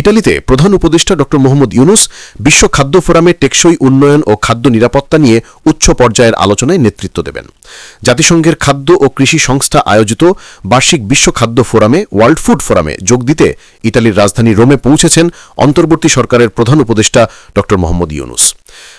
ইটালিতে প্রধান উপদেষ্টা ড মোহাম্মদ ইউনুস বিশ্ব খাদ্য ফোরামে টেকসই উন্নয়ন ও খাদ্য নিরাপত্তা নিয়ে উচ্চ পর্যায়ের আলোচনায় নেতৃত্ব দেবেন। জাতিসংঘের খাদ্য ও কৃষি সংস্থা আয়োজিত বার্ষিক বিশ্ব খাদ্য ফোরামে, ওয়ার্ল্ড ফুড ফোরামে যোগ দিতে ইটালির রাজধানী রোমে পৌঁছেছেন অন্তর্বর্তী সরকারের প্রধান উপদেষ্টা ড মোহাম্মদ ইউনুস।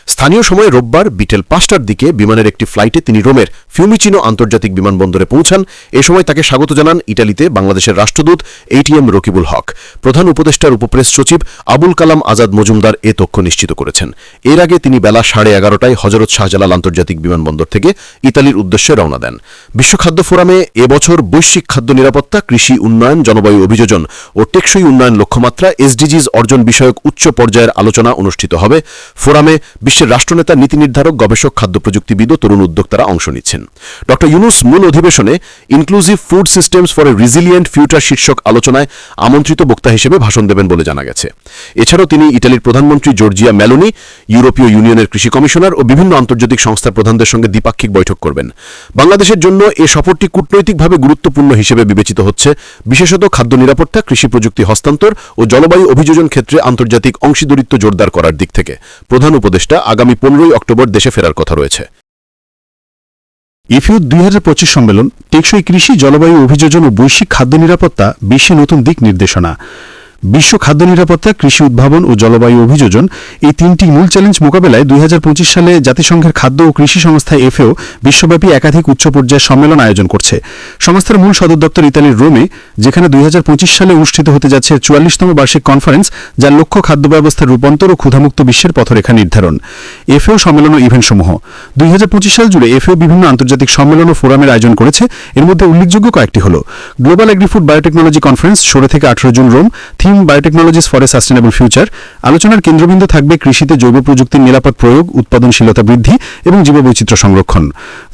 স্থানীয় সময়ে রোববার বিকেল পাঁচটার দিকে বিমানের একটি ফ্লাইটে তিনি রোমের ফিউমিচিনো আন্তর্জাতিক বিমানবন্দরে পৌঁছান। এ সময় তাকে স্বাগত জানান ইটালিতে বাংলাদেশের রাষ্ট্রদূত এইটিএম রকিবুল হক। প্রধান উপদেষ্টার উপপ্রেস সচিব আবুল কালাম আজাদ মজুমদার এ তথ্য নিশ্চিত করেছেন। এর আগে তিনি বেলা সাড়ে এগারোটায় হজরত শাহজালাল আন্তর্জাতিক বিমানবন্দর থেকে ইতালির উদ্দেশ্যে রওনা দেন। বিশ্ব খাদ্য ফোরামে এবছর বৈশ্বিক খাদ্য নিরাপত্তা, কৃষি উন্নয়ন, জলবায়ু অভিযোজন ও টেকসই উন্নয়ন লক্ষ্যমাত্রা, এসডিজিজ অর্জন বিষয়ক উচ্চ পর্যায়ের আলোচনা অনুষ্ঠিত হবে। ফোরামে বিশ্বের রাষ্ট্রনেতা নীতি নির্ধারক গবেষক খাদ্য প্রযুক্তিবিদ ও তরুণ উদ্যোক্তারা অংশ নিচ্ছেন। ড ইউনুস মূল অধিবেশনে inclusive food systems for a resilient future শীর্ষক আলোচনায় আমন্ত্রিত বক্তা হিসেবে ভাষণ দেবেন বলে জানা গেছে। এছাড়াও তিনি ইটালির প্রধানমন্ত্রী জর্জিয়া মেলোনি, ইউরোপীয় ইউনিয়নের কৃষি কমিশনার ও বিভিন্ন আন্তর্জাতিক সংস্থার প্রধানদের সঙ্গে দ্বিপাক্ষিক বৈঠক করবেন। বাংলাদেশের জন্য এ সফরটি কূটনৈতিকভাবে গুরুত্বপূর্ণ হিসেবে বিবেচিত হচ্ছে। বিশেষত খাদ্য নিরাপত্তা, কৃষি প্রযুক্তি হস্তান্তর ও জলবায়ু অভিযোজন ক্ষেত্রে আন্তর্জাতিক অংশীদারিত্ব জোরদার করার দিক থেকে প্রধান উপদেষ্টা আগামী পনেরোই অক্টোবর দেশে ফেরার কথা রয়েছে। ইফিউ দুই হাজার পঁচিশ সম্মেলন, টেকসই কৃষি, জলবায়ু অভিযোজন ও বৈশ্বিক খাদ্য নিরাপত্তা বিশ্বে নতুন দিক নির্দেশনা। বিশ্ব খাদ্য নিরাপত্তা, কৃষি উদ্ভাবন ও জলবায়ু অভিযোজন এই তিনটি মূল চ্যালেঞ্জ মোকাবেলায় দুই হাজার পঁচিশ সালে জাতিসংঘের খাদ্য ও কৃষি সংস্থা এফএও বিশ্বব্যাপী একাধিক উচ্চ পর্যায়ের সম্মেলন আয়োজন করছে। সংস্থার মূল সদর দপ্তর ইতালির রোমে, যেখানে দুই হাজার পঁচিশ সালে অনুষ্ঠিত হতে যাচ্ছে চুয়াল্লিশতম বার্ষিক কনফারেন্স, যার লক্ষ্য খাদ্য ব্যবস্থার রূপান্তর ও ক্ষুধামুক্ত বিশ্বের পথরেখা নির্ধারণ। এফএও সম্মেলন ও ইভেন্টসমূহ। দুই হাজার পঁচিশ সাল জুড়ে এফএও বিভিন্ন আন্তর্জাতিক সম্মেলন ও ফোরামের আয়োজন করেছে। এর মধ্যে উল্লেখযোগ্য কয়েকটি হল, গ্লোবাল এগ্রিফুড বায়োটেকনোলজি কনফারেন্স, ষোলো থেকে আঠারো June Rome theme biotechnologies for a sustainable future আলোচনার কেন্দ্রবিন্দু থাকবে কৃষিতে জৈব প্রযুক্তির নিরাপদ প্রয়োগ, উৎপাদনশীলতা বৃদ্ধি এবং জীববৈচিত্র্য সংরক্ষণ।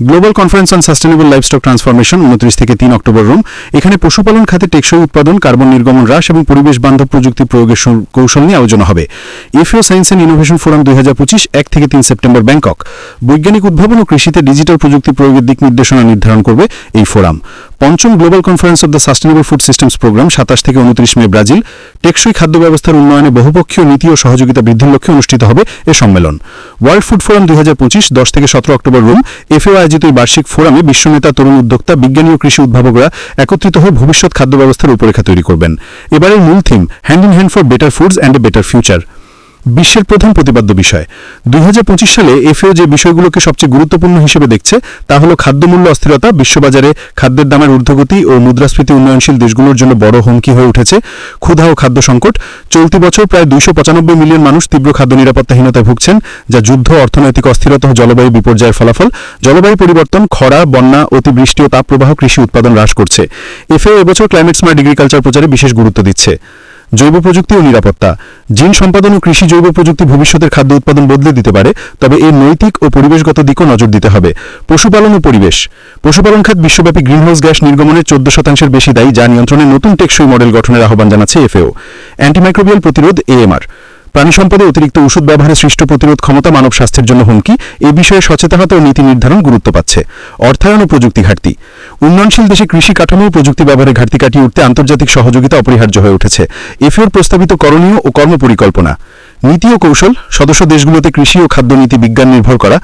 Global conference on sustainable livestock transformation উনত্রিশ থেকে তিন অক্টোবর রোম। এখানে পশুপালন খাতে টেকসই উৎপাদন, কার্বন নির্গমন হ্রাস এবং পরিবেশ বান্ধব প্রযুক্তি প্রয়োগের কৌশল নিয়ে আলোচনা হবে। FAO science and innovation forum দুই হাজার পঁচিশ, এক থেকে তিন সেপ্টেম্বর ব্যাংকক। বৈজ্ঞানিক উদ্ভাবন ও কৃষিতে ডিজিটাল প্রযুক্তি প্রয়োগের দিক নির্দেশনা নির্ধারণ করবে এই ফোরাম। পঞ্চম global conference of the sustainable food systems programme, সাতাশ থেকে উনত্রিশ মে ব্রাজিল, টেকসই খাদ্য ব্যবস্থার উন্নয়নে বহুপক্ষীয় নীতি ও সহযোগিতা বৃদ্ধির লক্ষ্যে অনুষ্ঠিত হবে এ সম্মেলন। ওয়ার্ল্ড ফুড ফোরাম দুই হাজার পঁচিশ, দশ থেকে সতেরো অক্টোবর রোম, এফএও আয়োজিত এই বার্ষিক ফোরামে বিশ্বনেতা, তরুণ উদ্যোক্তা, বিজ্ঞানী ও কৃষি উদ্ভাবকরা একত্রিত হয়ে ভবিষ্যৎ খাদ্য ব্যবস্থার রূপরেখা তৈরি করবেন। এবারের মূল theme hand in hand for better foods and a better future বিশ্বের প্রধান প্রতিপাদ্য বিষয়। দুই হাজার পঁচিশ সালে এফএও যে বিষয়গুলোকে সবচেয়ে গুরুত্বপূর্ণ হিসেবে দেখছে, তা হল খাদ্যমূল্য অস্থিরতা, বিশ্ববাজারে খাদ্যের দামের ঊর্ধ্বগতি ও মুদ্রাস্ফীতি উন্নয়নশীল দেশগুলোর জন্য বড় হুমকি হয়ে উঠেছে ক্ষুধা ও খাদ্য সংকট। চলতি বছর প্রায় দুইশো পঁচানব্বই মিলিয়ন মানুষ তীব্র খাদ্য নিরাপত্তাহীনতায় ভুগছেন, যা যুদ্ধ, অর্থনৈতিক অস্থিরতা ও জলবায়ু বিপর্যয়ের ফলাফল। জলবায়ু পরিবর্তন, খরা, বন্যা, অতিবৃষ্টি ও তাপপ্রবাহ কৃষি উৎপাদন হ্রাস করছে। এফএও এবছর ক্লাইমেট স্মার্ট এগ্রিকালচার প্রচারে বিশেষ গুরুত্ব দিচ্ছে। জৈব প্রযুক্তি ও নিরাপত্তা। জিন সম্পাদন ও কৃষি জৈব প্রযুক্তি ভবিষ্যতের খাদ্য উৎপাদন বদলে দিতে পারে, তবে এর নৈতিক ও পরিবেশগত দিকও নজর দিতে হবে। পশুপালন ও পরিবেশ। পশুপালন খাত বিশ্বব্যাপী গ্রিনহাউস গ্যাস নির্গমনের চোদ্দ শতাংশের বেশি দায়ী, যা নিয়ন্ত্রণে নতুন টেকসই মডেল গঠনের আহ্বান জানাচ্ছে এফএও। অ্যান্টিমাইক্রোবিয়াল প্রতিরোধ, এএমআর। প্রাণী সম্পদে অতিরিক্ত ওষুধ ব্যবহারে সৃষ্ট প্রতিরোধ ক্ষমতা মানব স্বাস্থ্যের জন্য হুমকি, এ বিষয়ে সচেতনতা ও নীতি নির্ধারণ গুরুত্ব পাচ্ছে। অর্থায়ন ও প্রযুক্তি ঘাটতি। উন্নয়নশীল দেশে কৃষি কাঠামো প্রযুক্তি ব্যবহারে ঘাটতি কাটিয়ে উঠতে আন্তর্জাতিক সহযোগিতা অপরিহার্য হয়ে উঠেছে। এফিওর প্রস্তাবিত করণীয় ও কর্মপরিকল্পনা। নীতি ও কৌশল, সদস্য দেশগুলোতে কৃষি ও খাদ্য নীতি বিজ্ঞান নির্ভর করা,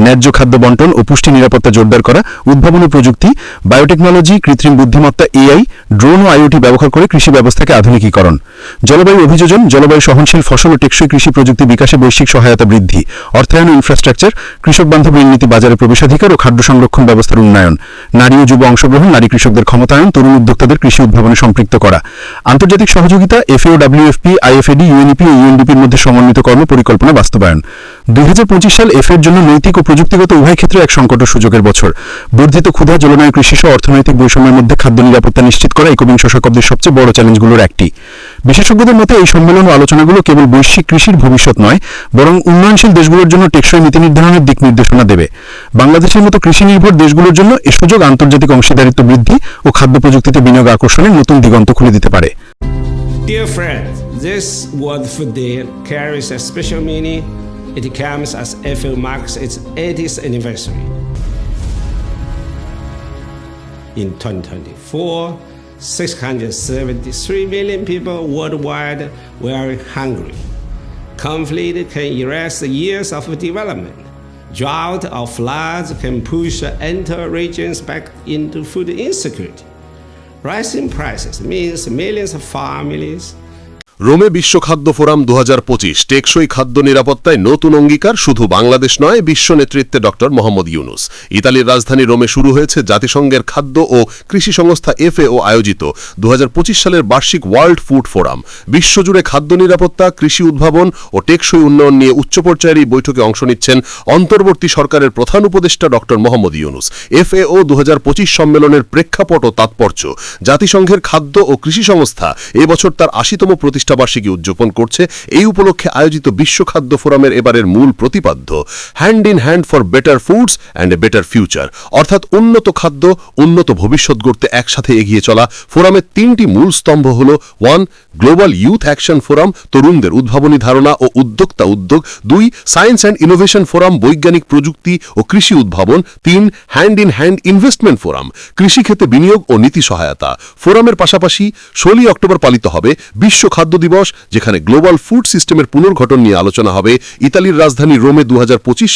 ন্যায্য খাদ্য বন্টন ও পুষ্টি নিরাপত্তা জোরদার করা, উদ্ভাবনী প্রযুক্তি, বায়োটেকনোলজি, কৃত্রিম বুদ্ধিমত্তা, এআই, ড্রোন ও আইওটি ব্যবহার করে কৃষি ব্যবস্থাকে আধুনিকীকরণ। জলবায়ু অভিযোজন, জলবায়ু সহনশীল ফসল ও টেকসই কৃষি প্রযুক্তি বিকাশে বৈশ্বিক সহায়তা বৃদ্ধি, অর্থায়ন ইনফ্রাস্ট্রাকচার কৃষক বান্ধব ঋণ নীতি বাজারে প্রবেশাধিকার ও খাদ্য সংরক্ষণ ব্যবস্থার উন্নয়ন, নারী ও যুব অংশগ্রহণ, নারী কৃষকদের ক্ষমতায়ন, তরুণ উদ্যোক্তাদের কৃষি উদ্ভাবনে সম্পৃক্ত করা, আন্তর্জাতিক সহযোগিতা এফএও ডাব্লিউএফপি আইএফএডি ইউএনইপি ও ইউএনডিপির মধ্যে সমন্বিত কর্ম পরিকল্পনা বাস্তবায়ন। দুই হাজার পঁচিশ সাল এফের জন্য নৈতিক ও প্রযুক্তিগত উভয় ক্ষেত্রে এক সংকট সুযোগের বছর। বর্ধিত ক্ষুধা জলবায়ু কৃষি সহ অর্থনৈতিক বৈষম্যের মধ্যে খাদ্য নিরাপত্তা নিশ্চিত করা একবিংশ শতাব্দীর সবচেয়ে বড় চ্যালেঞ্জগুলোর একটি। বিশেষজ্ঞদের মতে এই সম্মেলন ও আলোচনাগুলো কেবল বৈশ্বিক কৃষির ভবিষ্যৎ নয় বরং উন্নয়নশীল দেশগুলোর জন্য টেকসই নীতি নির্ধারণের দিক নির্দেশনা দেবে বাংলাদেশের মতো কৃষি নির্ভর দেশগুলোর জন্য এ সুযোগ আন্তর্জাতিক অংশীদারিত্ব বৃদ্ধি ও খাদ্য প্রযুক্তিতে বিনিয়োগ আকর্ষণের নতুন দিগন্ত খুলে দিতে পারে Dear friends, this World Food Day carries a special meaning. It comes as FL marks its 80th anniversary. In 2024, 673 million people worldwide were hungry. Conflict can erase years of development. Drought or floods can push entire regions back into food insecurity. Rising prices means millions of families রোমে বিশ্ব খাদ্য forum দু হাজার পঁচিশ টেকসই খাদ্য নিরাপত্তায় নতুন অঙ্গীকার শুধু বাংলাদেশ নয়, বিশ্ব নেতৃত্বে ডক্টর মোহাম্মদ ইউনুস। ইতালির রাজধানী রোমে শুরু হয়েছে জাতিসংঘের খাদ্য ও কৃষি সংস্থা এফএও আয়োজিত দু সালের বার্ষিক ওয়ার্ল্ড ফুড ফোরাম। বিশ্বজুড়ে খাদ্য নিরাপত্তা, কৃষি উদ্ভাবন ও টেকসই উন্নয়ন নিয়ে উচ্চ পর্যায়ের এই বৈঠকে অংশ নিচ্ছেন অন্তর্বর্তী সরকারের প্রধান উপদেষ্টা ডক্টর মোহাম্মদ ইউনুস। এফএও দু হাজার পঁচিশ সম্মেলনের প্রেক্ষাপট ও তাৎপর্য। জাতিসংঘের খাদ্য ও কৃষি সংস্থা এবছর তার আশিতম প্রতিষ্ঠাবার্ষিকী উদযাপন করছে। এই উপলক্ষে আয়োজিত বিশ্ব খাদ্য ফোরামের এবারের মূল প্রতিপাদ্য hand in hand for better foods and a better future অর্থাৎ উন্নত খাদ্য, উন্নত ভবিষ্যৎ গড়তে একসাথে এগিয়ে চলা। ফোরামের তিনটি মূল স্তম্ভ হল, one, global youth action forum, তরুণদের উদ্ভাবনী ধারণা ও উদ্যোক্তা উদ্যোগ। দুই, সায়েন্স অ্যান্ড ইনোভেশন ফোরাম, বৈজ্ঞানিক প্রযুক্তি ও কৃষি উদ্ভাবন। তিন hand in hand investment forum কৃষিক্ষেত্রে বিনিয়োগ ও নীতি সহায়তা। ফোরামের পাশাপাশি ষোলোই অক্টোবর পালিত হবে বিশ্ব খাদ্য দিবস, যেখানে গ্লোবাল ফুড সিস্টেমের পুনর্গঠন নিয়ে আলোচনা হবে, ইতালির রাজধানী রোমে দু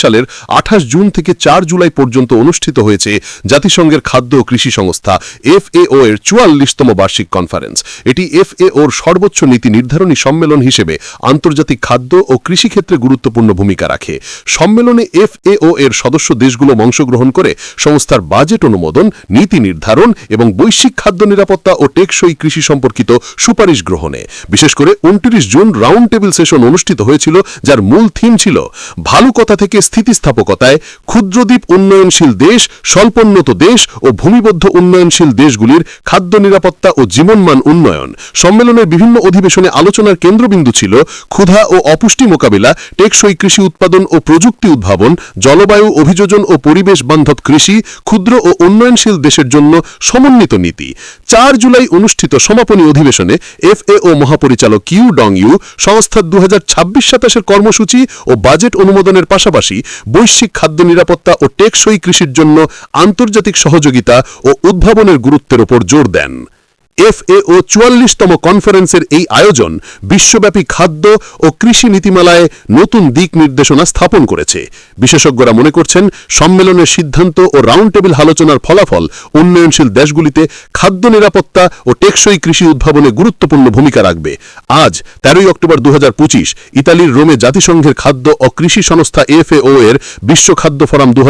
সালের আঠাশ জুন থেকে চার জুলাই পর্যন্ত অনুষ্ঠিত হয়েছে জাতিসংঘের খাদ্য ও কৃষি সংস্থা, এফএও এর চুয়াল্লিশতম বার্ষিক কনফারেন্স। এটি এফএওর সর্বোচ্চ নীতি নির্ধারণী সম্মেলন হিসেবে আন্তর্জাতিক খাদ্য ও কৃষিক্ষেত্রে গুরুত্বপূর্ণ ভূমিকা রাখে। সম্মেলনে এফএও এর সদস্য দেশগুলো অংশগ্রহণ করে সংস্থার বাজেট অনুমোদন, নীতি নির্ধারণ এবং বৈশ্বিক খাদ্য নিরাপত্তা ও টেকসই কৃষি সম্পর্কিত সুপারিশ গ্রহণে। বিশেষ করে উনত্রিশ জুন রাউন্ড টেবিল সেশন অনুষ্ঠিত হয়েছিল, যার মূল থিম ছিল ভালো কথা থেকে স্থিতিস্থাপকতায় ক্ষুদ্রদ্বীপ উন্নয়নশীল দেশ, স্বল্পোন্নত দেশ ও ভূমিবদ্ধ উন্নয়নশীল দেশগুলির খাদ্য নিরাপত্তা ও জীবনমান উন্নয়ন। সম্মেলনের বিভিন্ন অধিবেশনে আলোচনার কেন্দ্রবিন্দু ছিল ক্ষুধা ও অপুষ্টি মোকাবিলা, টেকসই কৃষি উৎপাদন ও প্রযুক্তি উদ্ভাবন, জলবায়ু অভিযোজন ও পরিবেশ বান্ধব কৃষি, ক্ষুদ্র ও উন্নয়নশীল দেশের জন্য সমন্বিত নীতি। চার জুলাই অনুষ্ঠিত সমাপনী অধিবেশনে এফএও মহাপরিচালক কিউ ডং ইউ সংস্থার দু হাজার ছাব্বিশ সাতাশের কর্মসূচি ও বাজেট অনুমোদনের পাশাপাশি বৈশ্বিক খাদ্য নিরাপত্তা ও টেকসই কৃষির জন্য আন্তর্জাতিক সহযোগিতা ও উদ্ভাবনের গুরুত্বের ওপর জোর দেন। এফএও চুয়াল্লিশতম কনফারেন্সের এই আয়োজন বিশ্বব্যাপী খাদ্য ও কৃষি নীতিমালায় নতুন দিক নির্দেশনা স্থাপন করেছে। বিশেষজ্ঞরা মনে করছেন, সম্মেলনের সিদ্ধান্ত ও রাউন্ড টেবিল আলোচনার ফলাফল উন্নয়নশীল দেশগুলিতে খাদ্য নিরাপত্তা ও টেকসই কৃষি উদ্ভাবনে গুরুত্বপূর্ণ ভূমিকা রাখবে। আজ, তেরোই অক্টোবর দু হাজার পঁচিশ, ইতালির রোমে জাতিসংঘের খাদ্য ও কৃষি সংস্থা এফএও এর বিশ্ব খাদ্য ফোরাম দু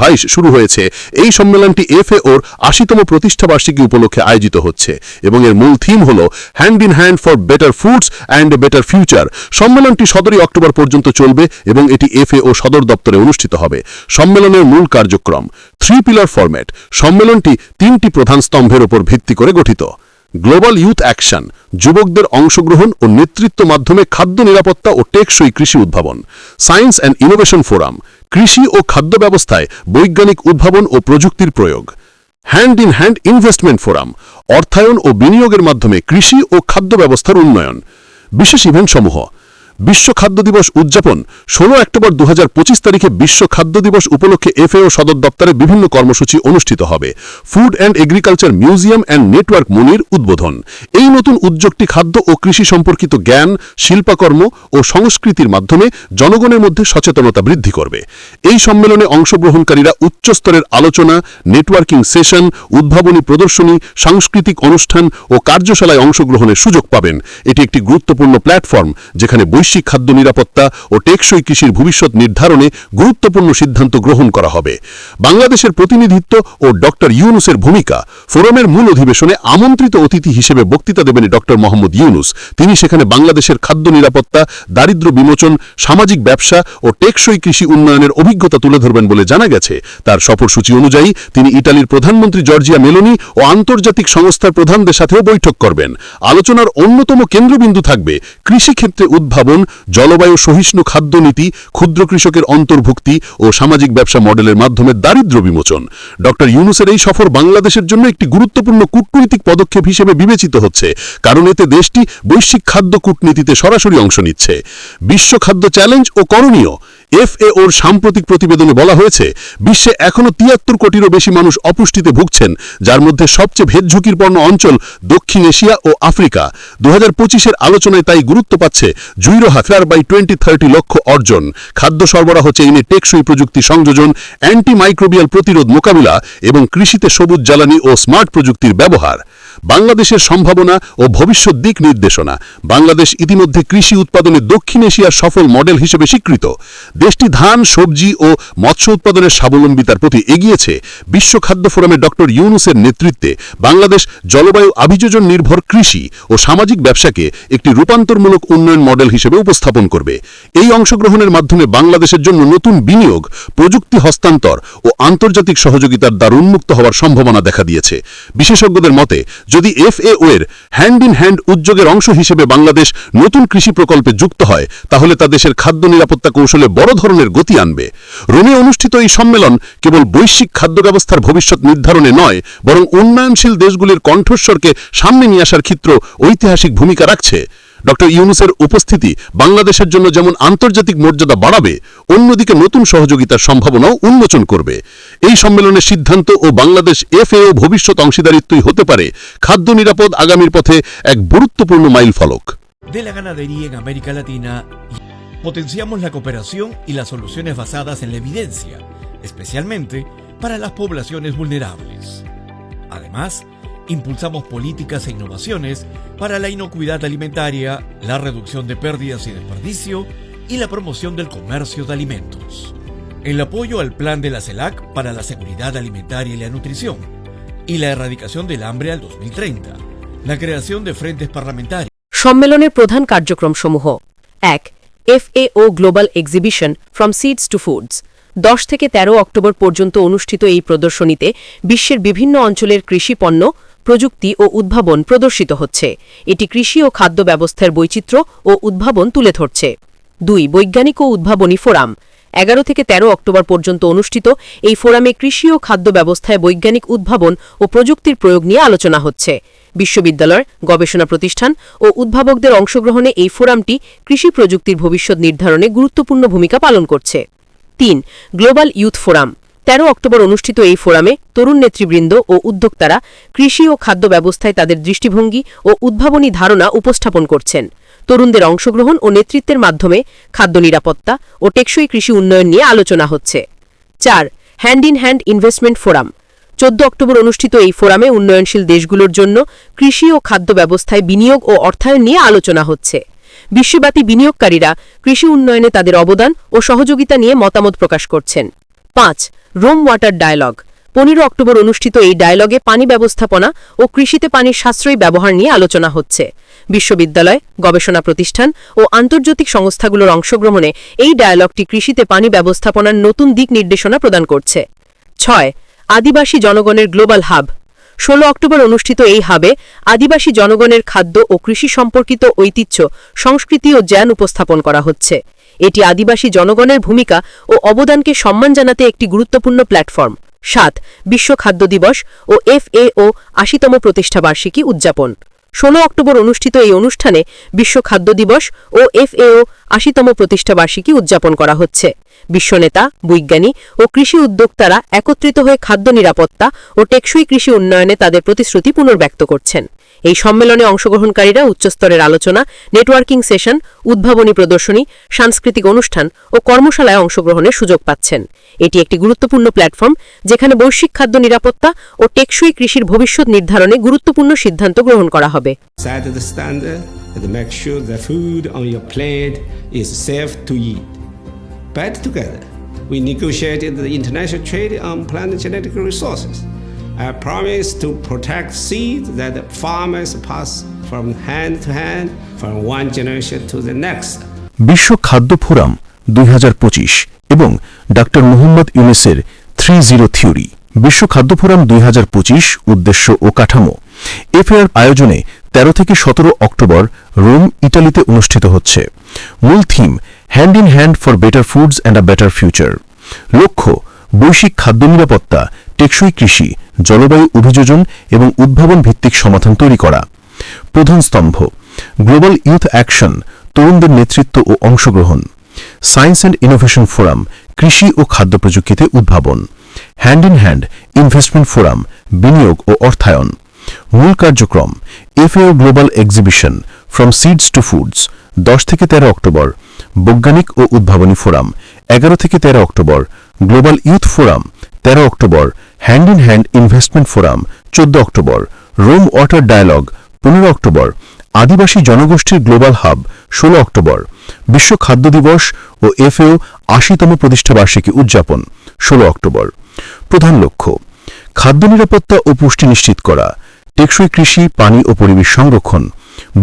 ভাইস শুরু হয়েছে। এই সম্মেলনটি এফএওর আশিতম প্রতিষ্ঠাবার্ষিকী উপলক্ষে আয়োজিত হচ্ছে। এবং এর মূল থিম হল hand in hand for better foods and better future সম্মেলনটি সতেরোই অক্টোবর পর্যন্ত চলবে এবং এটি এফএও সদর দপ্তরে অনুষ্ঠিত হবে। সম্মেলনের মূল কার্যক্রম থ্রি পিলার ফরম্যাট সম্মেলনটি তিনটি প্রধান স্তম্ভের উপর ভিত্তি করে গঠিত। গ্লোবাল ইউথ অ্যাকশন যুবকদের অংশগ্রহণ ও নেতৃত্ব মাধ্যমে খাদ্য নিরাপত্তা ও টেকসই কৃষি উদ্ভাবন। সায়েন্স অ্যান্ড ইনোভেশন ফোরাম কৃষি ও খাদ্য ব্যবস্থায় বৈজ্ঞানিক উদ্ভাবন ও প্রযুক্তির প্রয়োগ। Hand in hand investment forum, অর্থায়ন ও বিনিয়োগের মাধ্যমে কৃষি ও খাদ্য ব্যবস্থার উন্নয়ন। বিশেষ ইভেন্ট সমূহ বিশ্ব খাদ্য দিবস উদযাপন ষোলো অক্টোবর দু হাজার পঁচিশ তারিখে বিশ্ব খাদ্য দিবস উপলক্ষে এফএও সদর দপ্তরে বিভিন্ন কর্মসূচি অনুষ্ঠিত হবে। Food and agriculture museum and network মুনির উদ্বোধন। এই নতুন উদ্যোগটি খাদ্য ও কৃষি সম্পর্কিত জ্ঞান, শিল্পকর্ম ও সংস্কৃতির মাধ্যমে জনগণের মধ্যে সচেতনতা বৃদ্ধি করবে। এই সম্মেলনে অংশগ্রহণকারীরা উচ্চস্তরের আলোচনা, নেটওয়ার্কিং সেশন, উদ্ভাবনী প্রদর্শনী, সাংস্কৃতিক অনুষ্ঠান ও কার্যশালায় অংশগ্রহণের সুযোগ পাবেন। এটি একটি গুরুত্বপূর্ণ প্ল্যাটফর্ম যেখানে বৈশ্বিক খাদ্য নিরাপত্তা ও টেকসই কৃষির ভবিষ্যৎ নির্ধারণে গুরুত্বপূর্ণ সিদ্ধান্ত গ্রহণ করা হবে। বাংলাদেশের প্রতিনিধিত্ব ও ডক্টর ইউনুসের ভূমিকা ফোরামের মূল অধিবেশনে আমন্ত্রিত অতিথি হিসেবে বক্তৃতা দেবেন ডক্টর মোহাম্মদ ইউনুস। তিনি সেখানে বাংলাদেশের খাদ্য নিরাপত্তা দারিদ্র্য বিমোচন, সামাজিক ব্যবসা ও টেকসই কৃষি উন্নয়নের অভিজ্ঞতা তুলে ধরবেন বলে জানা গেছে। তার সফরসূচি অনুযায়ী তিনি ইটালির প্রধানমন্ত্রী জর্জিয়া মেলোনি ও আন্তর্জাতিক সংস্থার প্রধানদের সাথেও বৈঠক করবেন। আলোচনার অন্যতম কেন্দ্রবিন্দু থাকবে কৃষিক্ষেত্রে উদ্ভাবন জলবায়ু সহিষ্ণু খাদ্যনীতি, ক্ষুদ্র কৃষকের অন্তর্ভুক্তি ও সামাজিক ব্যবসা মডেলের মাধ্যমে দারিদ্র্য বিমোচন। ড ইউনুসের এই সফর বাংলাদেশের জন্য একটি গুরুত্বপূর্ণ কূটনৈতিক পদক্ষেপ হিসেবে বিবেচিত হচ্ছে, কারণ এতে দেশটি বৈশ্বিক খাদ্য কূটনীতিতে সরাসরি অংশ নিচ্ছে। বিশ্ব খাদ্য চ্যালেঞ্জ ও করণীয় এফএওর সাম্প্রতিক প্রতিবেদনে বলা হয়েছে, বিশ্বে এখনও তিয়াত্তর কোটিরও বেশি মানুষ অপুষ্টিতে ভুগছেন, যার মধ্যে সবচেয়ে ভেদ অঞ্চল দক্ষিণ এশিয়া ও আফ্রিকা। দু হাজার আলোচনায় তাই গুরুত্ব পাচ্ছে জুইরো হাফেয়ার বাই টোয়েন্টি থার্টি লক্ষ্য অর্জন। খাদ্য সরবরাহ চেইনে টেকসই প্রযুক্তি সংযোজন অ্যান্টি মাইক্রোবিয়াল প্রতিরোধ মোকাবিলা এবং কৃষিতে সবুজ জ্বালানি ও স্মার্ট প্রযুক্তির ব্যবহার। বাংলাদেশের সম্ভাবনা ও ভবিষ্যৎ দিক নির্দেশনা। বাংলাদেশ ইতিমধ্যে কৃষি উৎপাদনে দক্ষিণ এশিয়ার সফল মডেল হিসেবে স্বীকৃত। দেশটি ধান, সবজি ও মৎস্য উৎপাদনের স্বাবলম্বিতার প্রতি এগিয়েছে। বিশ্ব খাদ্য ফোরামে ডক্টর ইউনুসের নেতৃত্বে বাংলাদেশ জলবায়ু অভিযোজন নির্ভর কৃষি ও সামাজিক ব্যবসাকে একটি রূপান্তরমূলক উন্নয়ন মডেল হিসেবে উপস্থাপন করবে। এই অংশগ্রহণের মাধ্যমে বাংলাদেশের জন্য নতুন বিনিয়োগ, প্রযুক্তি হস্তান্তর ও আন্তর্জাতিক সহযোগিতার দ্বার উন্মুক্ত হওয়ার সম্ভাবনা দেখা দিয়েছে। বিশেষজ্ঞদের মতে যদি এফএও এর হ্যান্ড ইন হ্যান্ড উদ্যোগের অংশ হিসেবে বাংলাদেশ নতুন কৃষি প্রকল্পে যুক্ত হয়, তাহলে তা দেশের খাদ্য নিরাপত্তা কৌশলে বড় ধরনের গতি আনবে। রোমে অনুষ্ঠিত এই সম্মেলন কেবল বৈশ্বিক খাদ্য ব্যবস্থার ভবিষ্যৎ নির্ধারণে নয়, বরং উন্নয়নশীল দেশগুলির কণ্ঠস্বরকে সামনে নিয়ে আসার ক্ষেত্র ঐতিহাসিক ভূমিকা রাখছে। ডক্টর ইউনুসের উপস্থিতি বাংলাদেশের জন্য যেমন আন্তর্জাতিক মর্যাদা বাড়াবে, অন্যদিকে নতুন সহযোগিতার সম্ভাবনাও উন্মোচন করবে। এই সম্মেলনের সিদ্ধান্ত ও বাংলাদেশ এফএও ভবিষ্যৎ অংশীদারিত্বই হতে পারে খাদ্য নিরাপদ আগামীর পথে এক গুরুত্বপূর্ণ মাইল ফলক de la ganadería en América Latina y potenciamos la cooperación y las soluciones basadas en la evidencia, especialmente para las poblaciones vulnerables. Además, impulsamos políticas e innovaciones para la inocuidad alimentaria, la reducción de pérdidas y desperdicio y la promoción del comercio de alimentos. El apoyo al plan de la CELAC para la seguridad alimentaria y la nutrición y la erradicación del hambre al 2030. La creación de frentes parlamentarios সম্মেলনের প্রধান কার্যক্রমসমূহ এক FAO global exhibition from seeds to foods দশ থেকে ১৩ October পর্যন্ত অনুষ্ঠিত এই প্রদর্শনীতে বিশ্বের বিভিন্ন অঞ্চলের কৃষি পণ্য, প্রযুক্তি ও উদ্ভাবন প্রদর্শিত হচ্ছে এটি কৃষি ও খাদ্য ব্যবস্থার বৈচিত্র্য ও উদ্ভাবন তুলে ধরছে দুই, বৈজ্ঞানিক ও উদ্ভাবনী ফোরাম এগারো থেকে ১৩ অক্টোবর পর্যন্ত অনুষ্ঠিত এই ফোরামে কৃষি ও খাদ্য ব্যবস্থায় বৈজ্ঞানিক উদ্ভাবন ও প্রযুক্তির প্রয়োগ নিয়ে আলোচনা হচ্ছে। বিশ্ববিদ্যালয়, গবেষণা প্রতিষ্ঠান ও উদ্ভাবকদের অংশগ্রহণে এই ফোরামটি কৃষি প্রযুক্তির ভবিষ্যৎ নির্ধারণে গুরুত্বপূর্ণ ভূমিকা পালন করছে। তিন, গ্লোবাল ইউথ ফোরাম। তেরো অক্টোবর অনুষ্ঠিত এই ফোরামে তরুণ নেতৃবৃন্দ ও উদ্যোক্তারা কৃষি ও খাদ্য ব্যবস্থায় তাদের দৃষ্টিভঙ্গি ও উদ্ভাবনী ধারণা উপস্থাপন করছেন। তরুণদের অংশগ্রহণ ও নেতৃত্বের মাধ্যমে খাদ্য নিরাপত্তা ও টেকসই কৃষি উন্নয়ন নিয়ে আলোচনা হচ্ছে। চার, hand in hand investment forum. চোদ্দ অক্টোবর অনুষ্ঠিত এই ফোরামে উন্নয়নশীল দেশগুলোর জন্য কৃষি ও খাদ্য ব্যবস্থায় বিনিয়োগ ও অর্থায়ন নিয়ে আলোচনা হচ্ছে। বিশ্বব্যাপী বিনিয়োগকারীরা কৃষি উন্নয়নে তাদের অবদান ও সহযোগিতা নিয়ে মতামত প্রকাশ করছেন। পাঁচ, রোম ওয়াটার ডায়ালগ। পনেরো অক্টোবর অনুষ্ঠিত এই ডায়ালগে পানি ব্যবস্থাপনা ও কৃষিতে পানির সাশ্রয়ী ব্যবহার নিয়ে আলোচনা হচ্ছে। বিশ্ববিদ্যালয়, গবেষণা প্রতিষ্ঠান ও আন্তর্জাতিক সংস্থাগুলোর অংশগ্রহণে এই ডায়ালগটি কৃষিতে পানি ব্যবস্থাপনার নতুন দিক নির্দেশনা প্রদান করছে। ছয়, আদিবাসী জনগণের গ্লোবাল হাব। ষোলো অক্টোবর অনুষ্ঠিত এই হাবে আদিবাসী জনগণের খাদ্য ও কৃষি সম্পর্কিত ঐতিহ্য, সংস্কৃতি ও জ্ঞান উপস্থাপন করা হচ্ছে। এটি আদিবাসী জনগণের ভূমিকা ও অবদানকে সম্মান জানাতে একটি গুরুত্বপূর্ণ প্ল্যাটফর্ম। সাত, বিশ্ব খাদ্য দিবস ও এফএও আশিতম প্রতিষ্ঠাবার্ষিকী উদযাপন। ষোলো অক্টোবর অনুষ্ঠিত এই অনুষ্ঠানে বিশ্ব খাদ্য দিবস ও এফএও আশিতম প্রতিষ্ঠাবার্ষিকী উদযাপন করা হচ্ছে। বিশ্বনেতা, বৈজ্ঞানিক ও কৃষি উদ্যোক্তারা একত্রিত হয়ে খাদ্য নিরাপত্তা ও টেকসই কৃষি উন্নয়নে তাদের প্রতিশ্রুতি পুনর্ব্যক্ত করছেন। এই সম্মেলনে অংশগ্রহণকারীরা উচ্চস্তরের আলোচনা, নেটওয়ার্কিং সেশন, উদ্ভাবনী প্রদর্শনী, সাংস্কৃতিক অনুষ্ঠান ও কর্মশালায় অংশগ্রহণের সুযোগ পাচ্ছেন। এটি একটি গুরুত্বপূর্ণ প্ল্যাটফর্ম যেখানে বৈশ্বিক খাদ্য নিরাপত্তা ও টেকসই কৃষির ভবিষ্যৎ নির্ধারণে গুরুত্বপূর্ণ সিদ্ধান্ত গ্রহণ করা হবে। And make sure the food on your plate is safe to eat. Better together, we negotiated the international trade on plant genetic resources. I promise to protect seeds that farmers pass from hand to hand, from one generation to the next. বিশ্ব খাদ্য forum দুই হাজার পঁচিশ এবং doctor Mohammad ইউনেসের three zero theory বিশ্ব খাদ্য forum দুই হাজার পঁচিশ উদ্দেশ্য ও কাঠামো এফএআর আয়োজনে ১৩ থেকে ১৭ অক্টোবর রোম ইটালিতে অনুষ্ঠিত হচ্ছে। মূল theme hand in hand for better foods and a better future লক্ষ্য, বৈশ্বিক খাদ্য নিরাপত্তা, টেকসই কৃষি, জলবায়ু অভিযোজন এবং উদ্ভাবন ভিত্তিক সমাধান তৈরি করা। প্রধান স্তম্ভ, গ্লোবাল ইউথ অ্যাকশন, তরুণদের নেতৃত্ব ও অংশগ্রহণ। সায়েন্স অ্যান্ড ইনোভেশন ফোরাম, কৃষি ও খাদ্য প্রযুক্তিতে উদ্ভাবন। Hand in hand investment forum বিনিয়োগ ও অর্থায়ন। মূল কার্যক্রম FAO global exhibition from seeds to foods দশ থেকে তেরো অক্টোবর, বৈজ্ঞানিক ও উদ্ভাবনী ফোরাম, এগারো থেকে তেরো অক্টোবর গ্লোবাল ইউথ ফোরাম তেরো October hand in hand investment forum চোদ্দ অক্টোবর রোম ওয়াটার ডায়ালগ পনেরো অক্টোবর, আদিবাসী জনগোষ্ঠীর গ্লোবাল হাব ষোলো অক্টোবর, বিশ্ব খাদ্য দিবস ও এফএও আশিতম প্রতিষ্ঠাবার্ষিকী উদযাপন, ষোলো অক্টোবর। প্রধান লক্ষ্য, খাদ্য নিরাপত্তা ও পুষ্টি নিশ্চিত করা টেকসই কৃষি, পানি ও পরিবেশ সংরক্ষণ,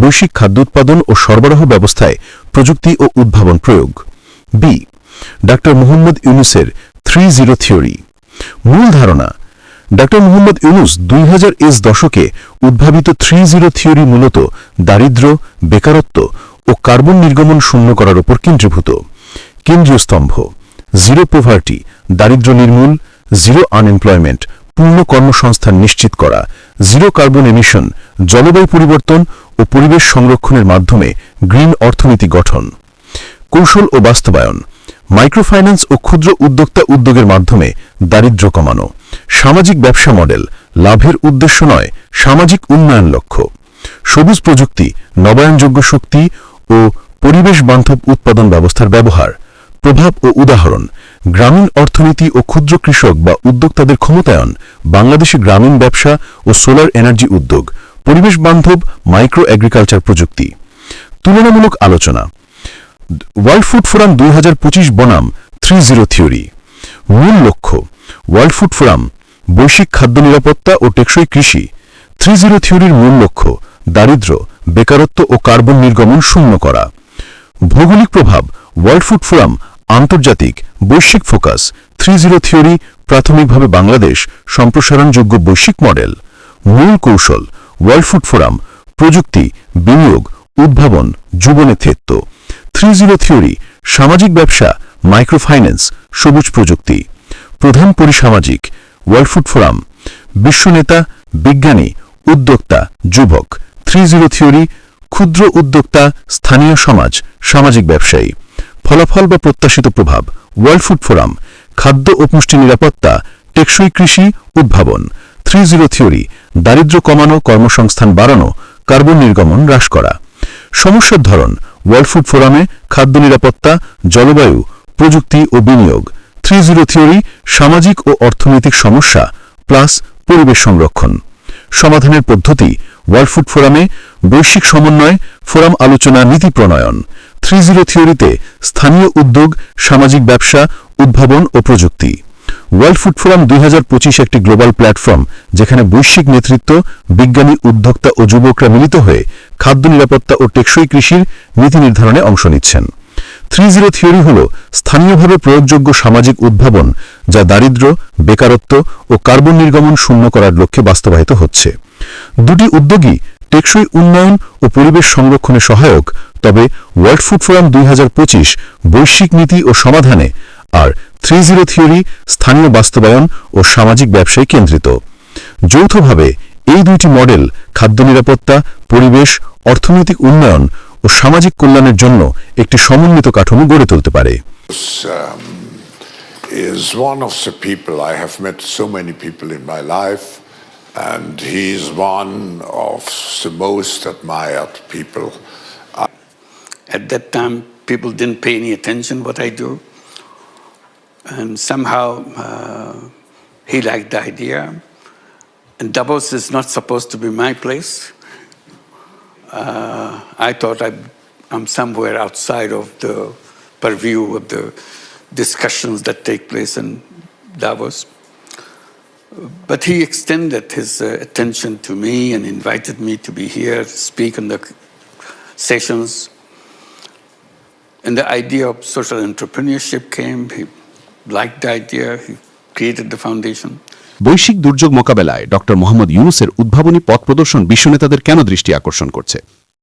বৈশ্বিক খাদ্য উৎপাদন ও সরবরাহ ব্যবস্থায় প্রযুক্তি ও উদ্ভাবন প্রয়োগ। বি ডা মোহাম্মদ ইউনুসের থ্রি জিরো থিওরি মূল ধারণা ডা মোহাম্মদ ইউনুস দুই হাজার এস দশকে উদ্ভাবিত থ্রি জিরো থিওরি মূলত দারিদ্র্য বেকারত্ব ও কার্বন নির্গমন শূন্য করার উপর কেন্দ্রীভূত। কেন্দ্রীয় স্তম্ভ জিরো পোভার্টি দারিদ্র্য নির্মূল জিরো আনএমপ্লয়মেন্ট পূর্ণ কর্মসংস্থান নিশ্চিত করা জিরো কার্বন এমিশন জলবায়ু পরিবর্তন ও পরিবেশ সংরক্ষণের মাধ্যমে গ্রিন অর্থনীতি গঠন। কৌশল ও বাস্তবায়ন মাইক্রোফাইন্যান্স ও ক্ষুদ্র উদ্যোক্তা উদ্যোগের মাধ্যমে দারিদ্র কমানো। সামাজিক ব্যবসা মডেল, লাভের উদ্দেশ্য নয়, সামাজিক উন্নয়ন লক্ষ্য। সবুজ প্রযুক্তি, নবায়নযোগ্য শক্তি ও পরিবেশ বান্ধব উৎপাদন ব্যবস্থার ব্যবহার, প্রভাব ও উদাহরণ। গ্রামীণ অর্থনীতি ও ক্ষুদ্র কৃষক বা উদ্যোক্তাদের ক্ষমতায়ন, বাংলাদেশে গ্রামীণ ব্যবসা ও সোলার এনার্জি উদ্যোগ, পরিবেশ বান্ধব, মাইক্রো এগ্রিকালচার প্রযুক্তি। তুলনামূলক আলোচনা। ওয়ার্ল্ড ফুড ফোরাম দু হাজার পঁচিশ বনাম থ্রি থিওরি। মূল লক্ষ্য, ওয়ার্ল্ড ফুড ফোরাম, বৈশ্বিক খাদ্য নিরাপত্তা ও টেকসই কৃষি। থ্রি জিরো থিওরির মূল লক্ষ্য দারিদ্র্য বেকারত্ব ও কার্বন নির্গমন শূন্য করা। ভৌগোলিক প্রভাব, ওয়ার্ল্ড ফুড ফোরাম আন্তর্জাতিক বৈশ্বিক ফোকাস, থ্রি জিরো থিওরি, প্রাথমিকভাবে বাংলাদেশ, সম্প্রসারণযোগ্য বৈশ্বিক মডেল, মূল কৌশল, ওয়ার্ল্ড ফুড ফোরাম, প্রযুক্তি, বিনিয়োগ, উদ্ভাবন যুব নেতৃত্ব থ্রি জিরো থিওরি, সামাজিক ব্যবসা, মাইক্রোফাইন্যান্স, সবুজ প্রযুক্তি। প্রধান পরিসামাজিক, ওয়ার্ল্ড ফুড ফোরাম, বিশ্বনেতা, বিজ্ঞানী, উদ্যোক্তা, যুবক। থ্রি জিরো থিওরি, ক্ষুদ্র উদ্যোক্তা, স্থানীয় সমাজ, সামাজিক ব্যবসায়ী। ফলাফল বা প্রত্যাশিত প্রভাব ওয়ার্ল্ড ফুড ফোরাম, খাদ্য ও পুষ্টি নিরাপত্তা, টেকসই কৃষি, উদ্ভাবন, থ্রি জিরো থিওরি দারিদ্র কমানো, কর্মসংস্থান বাড়ানো, কার্বন নির্গমন হ্রাস করা। সমস্যার ধরন, ওয়ার্ল্ড ফুড ফোরামে খাদ্য নিরাপত্তা, জলবায়ু, প্রযুক্তি ও বিনিয়োগ, থ্রি জিরো থিওরি, সামাজিক ও অর্থনৈতিক সমস্যা, প্লাস পরিবেশ সংরক্ষণ। সমাধানের পদ্ধতি, ওয়ার্ল্ড ফুড ফোরামে বৈশ্বিক সমন্বয়, ফোরাম আলোচনা নীতি প্রণয়ন। থ্রি জিরো থিওরিতে স্থানীয় উদ্যোগ, সামাজিক ব্যবসা, উদ্ভাবন ও প্রযুক্তি। ওয়ার্ল্ড ফুড ফোরাম দুই হাজার পঁচিশ একটি গ্লোবাল প্ল্যাটফর্ম যেখানে বৈশ্বিক নেতৃত্ব, বিজ্ঞানী, উদ্যোক্তা ও যুবকরা মিলিত হয়ে খাদ্য নিরাপত্তা ও টেকসই কৃষির নীতি নির্ধারণে অংশ নিচ্ছেন। থ্রি জিরো থিওরি হল স্থানীয়ভাবে প্রয়োগযোগ্য সামাজিক উদ্ভাবন যা দারিদ্র, বেকারত্ব ও কার্বন নির্গমন শূন্য করার লক্ষ্যে বাস্তবায়িত হচ্ছে। দুটি উদ্যোগই টেকসই উন্নয়ন ও পরিবেশ সংরক্ষণে সহায়ক তবে ওয়ার্ল্ড ফুড ফোরাম দুই হাজার পঁচিশ বৈশ্বিক নীতি ও সমাধানে আর থ্রি জিরো থিওরি স্থানীয় বাস্তবায়ন ও সামাজিক ব্যবসায় কেন্দ্রিত যৌথভাবে এই দুইটি মডেল খাদ্য নিরাপত্তা পরিবেশ অর্থনৈতিক উন্নয়ন ও সামাজিক কল্যাণের জন্য একটি সমন্বিত কাঠামো গড়ে তুলতে পারে is one of the people I have met so many people in my life, and he is one of the most admired people. At that time, people didn't pay any attention what I do, and somehow uh, he liked the idea. And Davos is not supposed to be my place. Uh, I thought I, I'm somewhere outside of the purview of the discussions that take place in Davos. But he extended his uh, attention to me and invited me to be here to speak on the sessions. And the idea of social entrepreneurship came. He liked the idea. He created the foundation. বৈশ্বিক দুর্যোগ মোকাবেলায় doctor Mohammad ইউনুসের উদ্ভাবনী পথ প্রদর্শন বিশ্বনেতাদের কেন দৃষ্টি আকর্ষণ করছে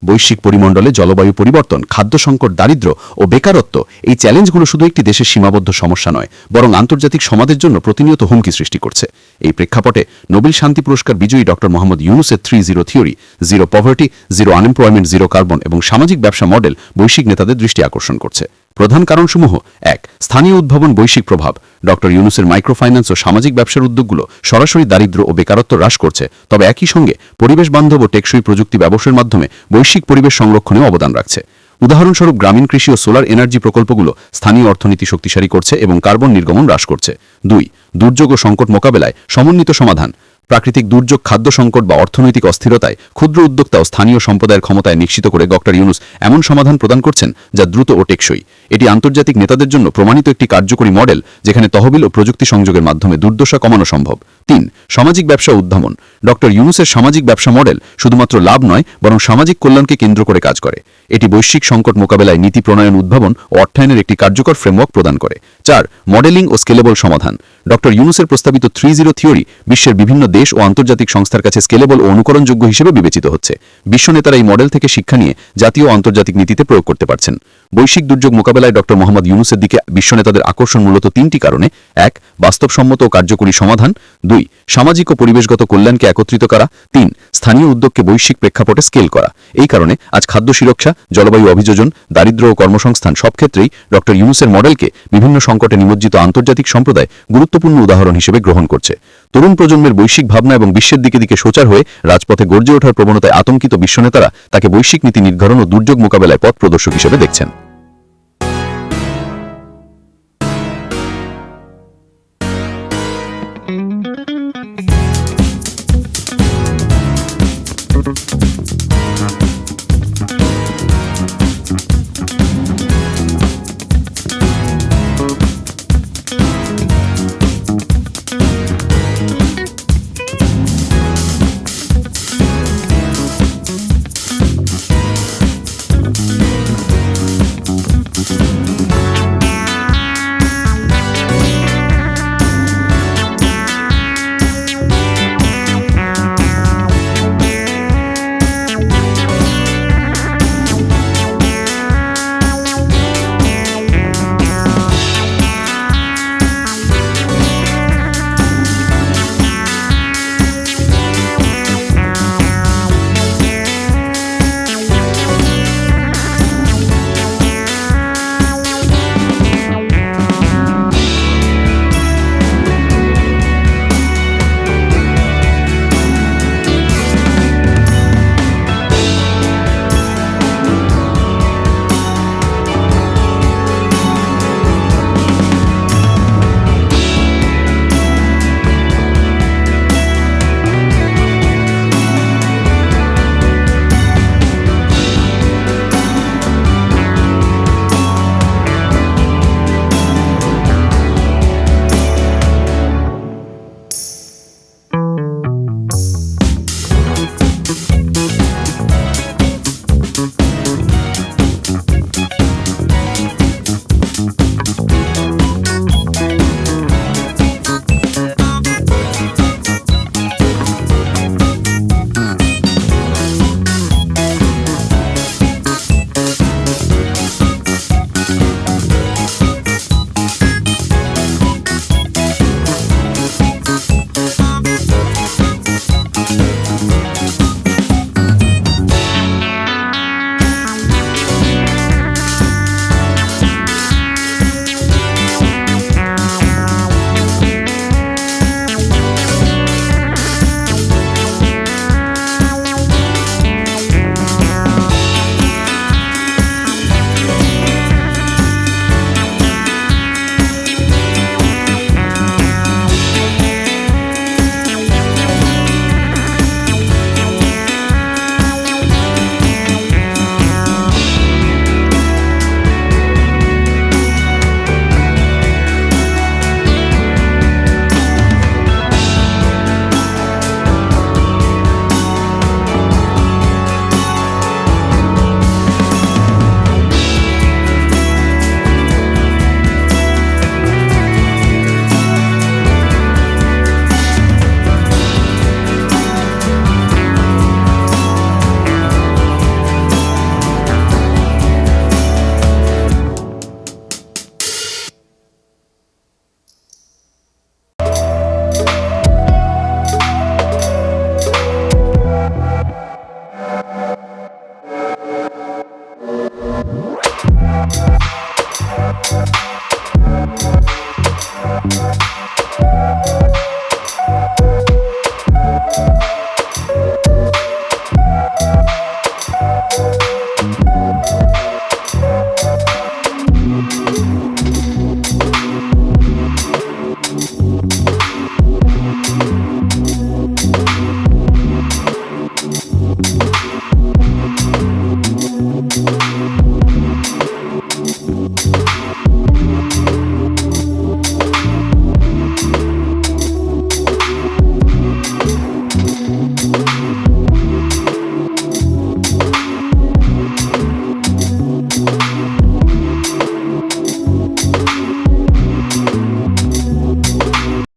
বৈশ্বিক পরিমণ্ডলে জলবায়ু পরিবর্তন, খাদ্য সংকট, দারিদ্র ও বেকারত্ব এই চ্যালেঞ্জগুলো শুধু একটি দেশের সীমাবদ্ধ সমস্যা নয়, বরং আন্তর্জাতিক সমাজের জন্য প্রতিনিয়ত হুমকি সৃষ্টি করছে। এই প্রেক্ষাপটে নোবেল শান্তি পুরস্কার বিজয়ী ডক্টর মোহাম্মদ ইউনুসের three zero theory, zero poverty, zero unemployment, zero carbon এবং সামাজিক ব্যবসা মডেল বৈশ্বিক নেতাদের দৃষ্টি আকর্ষণ করছে। প্রধান কারণসমূহ এক, স্থানীয় উদ্ভাবন বৈশ্বিক প্রভাব। ডক্টর ইউনুসের মাইক্রোফাইন্যান্স ও সামাজিক ব্যবসার উদ্যোগগুলো সরাসরি দারিদ্র ও বেকারত্ব হ্রাস করছে। তবে একই সঙ্গে পরিবেশ বান্ধব ও টেকসই প্রযুক্তি ব্যবসার মাধ্যমে বৈশ্বিক পরিবেশ সংরক্ষণেও অবদান রাখছে। উদাহরণস্বরূপ গ্রামীণ কৃষি ও সোলার এনার্জি প্রকল্পগুলো স্থানীয় অর্থনীতি শক্তিশালী করছে এবং কার্বন নির্গমন হ্রাস করছে। দুই, দুর্যোগ ও সংকট মোকাবেলায় সমন্বিত সমাধান। প্রাকৃতিক দুর্যোগ, খাদ্য সংকট বা অর্থনৈতিক অস্থিরতায় ক্ষুদ্র উদ্যোক্তা ও স্থানীয় সম্প্রদায়ের ক্ষমতায় নিশ্চিত করে ডক্টর ইউনুস এমন সমাধান প্রদান করছেন যা দ্রুত ও টেকসই। এটি আন্তর্জাতিক নেতাদের জন্য প্রমাণিত একটি কার্যকরী মডেল যেখানে তহবিল ও প্রযুক্তি সংযোগের মাধ্যমে দুর্দশা কমানো সম্ভব। তিন, সামাজিক ব্যবসা উদ্ভাবন। ডক্টর ইউনুসের সামাজিক ব্যবসা মডেল শুধুমাত্র লাভ নয়, বরং সামাজিক কল্যাণকে কেন্দ্র করে কাজ করে। এটি বৈশ্বিক সংকট মোকাবেলায় নীতি প্রণয়ন উদ্ভাবন ও অর্থায়নের একটি কার্যকর ফ্রেমওয়ার্ক প্রদান করে। চার মডেলিং ও স্কেলেবল সমাধান। ডক্টর ইউনুসের প্রস্তাবিত থ্রি জিরো থিওরি বিশ্বের বিভিন্ন দেশ ও আন্তর্জাতিক সংস্থার কাছে স্কেলেবল ও অনুকরণযোগ্য হিসেবে বিবেচিত হচ্ছে। বিশ্ব নেতারা এই মডেল থেকে শিক্ষা নিয়ে জাতীয় আন্তর্জাতিক নীতিতে প্রয়োগ করতে পারছেন। বৈশ্বিক দুর্যোগ মোকাবেলায় ডক্টর মোহাম্মদ ইউনুসের দিকে বিশ্ব নেতাদের আকর্ষণ মূলত তিনটি কারণে। এক, বাস্তবসম্মত ও কার্যকরী সমাধান। দুই, সামাজিক ও পরিবেশগত কল্যাণকে একত্রিত করা। তিন, স্থানীয় উদ্যোগকে বৈশ্বিক প্রেক্ষাপটে স্কেল করা। এই কারণে আজ খাদ্য সুরক্ষা জলবায়ু অভিযোজন দারিদ্র ও কর্মসংস্থান সব ক্ষেত্রেই ড ইউনুসের মডেলকে বিভিন্ন সংকটে নিমজ্জিত আন্তর্জাতিক সম্প্রদায় গুরুত্বপূর্ণ উদাহরণ হিসেবে গ্রহণ করছে। তরুণ প্রজন্মের বৈশ্বিক ভাবনা এবং বিশ্বের দিকে দিকে সোচার হয়ে রাজপথে গর্জে ওঠার প্রবণতায় আতঙ্কিত বিশ্বনেতারা তাকে বৈশ্বিক নীতি নির্ধারণ ও দুর্যোগ মোকাবেলায় পথ প্রদর্শক হিসেবে দেখছেন।